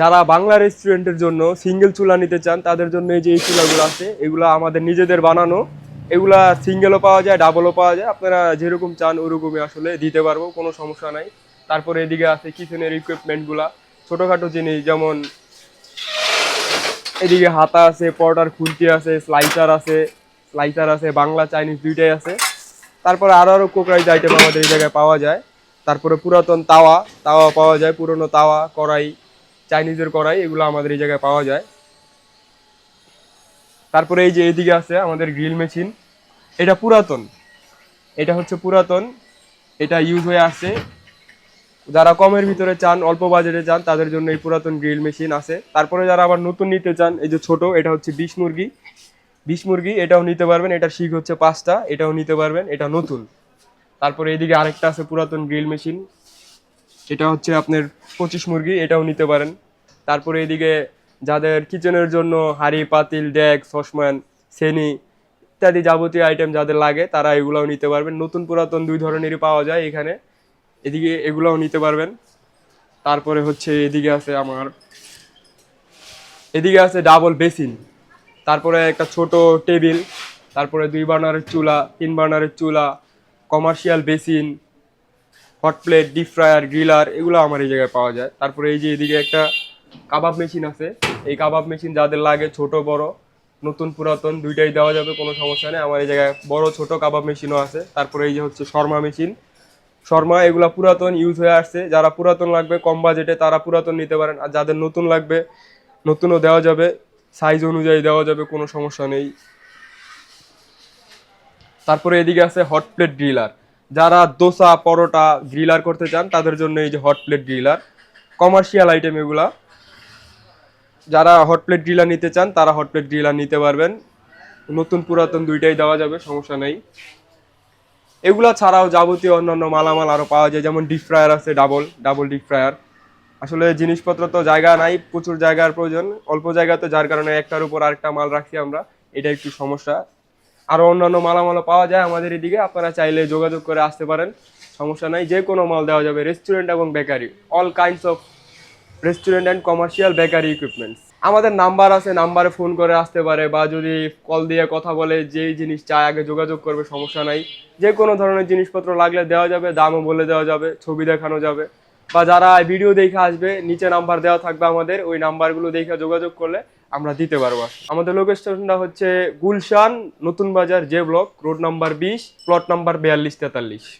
যারা বাংলা রেস্টুরেন্টের জন্য সিঙ্গেল চুলা নিতে চান, তাদের জন্য এই যে এই চুলাগুলো আছে, এগুলো আমাদের নিজেদের বানানো। এগুলা সিঙ্গেলও পাওয়া যায় ডাবলও পাওয়া যায়। আপনারা যেরকম চান, ওরকমই আসলে দিতে পারব, কোনো সমস্যা নাই। তারপরে এদিকে আছে কিচেনের ইকুইপমেন্টগুলা ছোটোখাটো জিনিস, যেমন এদিকে হাতা আছে পর্দার খুন্তি আছে স্লাইসার আছে স্লাইসার আছে, বাংলা চাইনিজ দুইটাই আছে। তারপরে আরও আরও কোকরাইজ আইটেম আমাদের এই জায়গায় পাওয়া যায়। তারপরে পুরাতন তাওয়া তাওয়া পাওয়া যায়, পুরনো তাওয়া, কড়াই চাইনিজের কড়াই, এগুলো আমাদের এই জায়গায় পাওয়া যায়। তারপরে এই যে এদিকে আছে আমাদের গ্রিল মেশিন, এটা পুরাতন। এটা হচ্ছে পুরাতন, এটা ইউজ হয়ে আসছে যারা কমের ভিতরে চান, অল্প বাজেটে চান, তাদের জন্য এই পুরাতন গ্রিল মেশিন আছে। তারপরে যারা আবার নতুন নিতে চান, এই যে ছোট, এটা হচ্ছে বিষ মুরগি। বিষ মুরগি, এটাও নিতে পারবেন। এটার শিখ হচ্ছে পাঁচটা, এটাও নিতে পারবেন। এটা নতুন। তারপরে এদিকে আরেকটা আছে পুরাতন গ্রিল মেশিন। এটা হচ্ছে আপনার পঁচিশ মুরগি, এটাও নিতে পারেন। তারপরে এদিকে যাদের কিচেনের জন্য হাঁড়ি, পাতিল, ডেক সসম্যান সেনি ইত্যাদি যাবতীয় আইটেম যাদের লাগে, তারা এগুলাও নিতে পারবেন। নতুন পুরাতন দুই ধরনেরই পাওয়া যায় এখানে। এদিকে এগুলাও নিতে পারবেন। তারপরে হচ্ছে এদিকে আছে আমার, এদিকে আছে ডাবল বেসিন তারপরে একটা ছোট টেবিল, তারপরে দুই বার্নারের চুলা, তিন বার্নারের চুলা commercial basin hot plate deep fryer griller এগুলো আমার এই জায়গায় পাওয়া যায়। তারপরে এই যে এদিকে একটা কাবাব মেশিন আছে। এই কাবাব মেশিন যাদের লাগে, ছোট, বড়, নতুন, পুরাতন, দুইটাই দেওয়া যাবে, কোনো সমস্যা নেই। আমার এই জায়গায় বড়, ছোট কাবাব মেশিনও আছে। তারপরে এই যে হচ্ছে শর্মা মেশিন। শর্মা এগুলা পুরাতন ইউজ হয়ে আসছে। যারা পুরাতন লাগবে, কম বাজেটে তারা পুরাতন নিতে পারেন। আর যাদের নতুন লাগবে, নতুনও দেওয়া যাবে। সাইজ অনুযায়ী দেওয়া যাবে, কোনো সমস্যা নেই। তারপরে এদিকে আছে হট প্লেট গ্রিলার যারা দোসা, পরোটা গ্রিলার করতে চান, তাদের জন্য এই যে hot plate griller commercial item এগুলা। যারা হট প্লেট গ্রিলার নিতে চান, তারা হট প্লেট গ্রিলার নিতে পারবেন। নতুন পুরাতন দুইটাই দেওয়া যাবে, সমস্যা নেই। এগুলা ছাড়াও যাবতীয় অন্যান্য মালামাল আরও পাওয়া যায়, যেমন ডিপ ফ্রায়ার আছে ডাবল ডাবল ডিপ ফ্রায়ার আসলে জিনিসপত্র তো জায়গা নাই, প্রচুর জায়গার প্রয়োজন। অল্প জায়গা তো যার কারণে একটার উপর আরেকটা মাল রাখছি আমরা, এটা একটু সমস্যা। আরও অন্যান্য মালামালও পাওয়া যায় আমাদের এদিকে, আপনারা চাইলে যোগাযোগ করে আসতে পারেন, সমস্যা নাই। যে কোনো মাল দেওয়া যাবে রেস্টুরেন্ট এবং bakery all kinds of restaurant and commercial bakery equipments আমাদের নাম্বার আছে, নাম্বারে ফোন করে আসতে পারে বা যদি কল দিয়ে কথা বলে যেই জিনিস চায় আগে যোগাযোগ করবে, সমস্যা নাই। যে কোনো ধরনের জিনিসপত্র লাগলে দেওয়া যাবে, দামও বলে দেওয়া যাবে, ছবি দেখানো যাবে। বা যারা ভিডিও দেখে আসবে, নিচে নাম্বার দেওয়া থাকবে আমাদের, ওই নাম্বারগুলো দেখে যোগাযোগ করলে আমরা দিতে পারব। আমাদের লোকেশনটা হচ্ছে Gulshan, Notun Bazar J block road number বিশ প্লট নাম্বার বিয়াল্লিশ তেতাল্লিশ।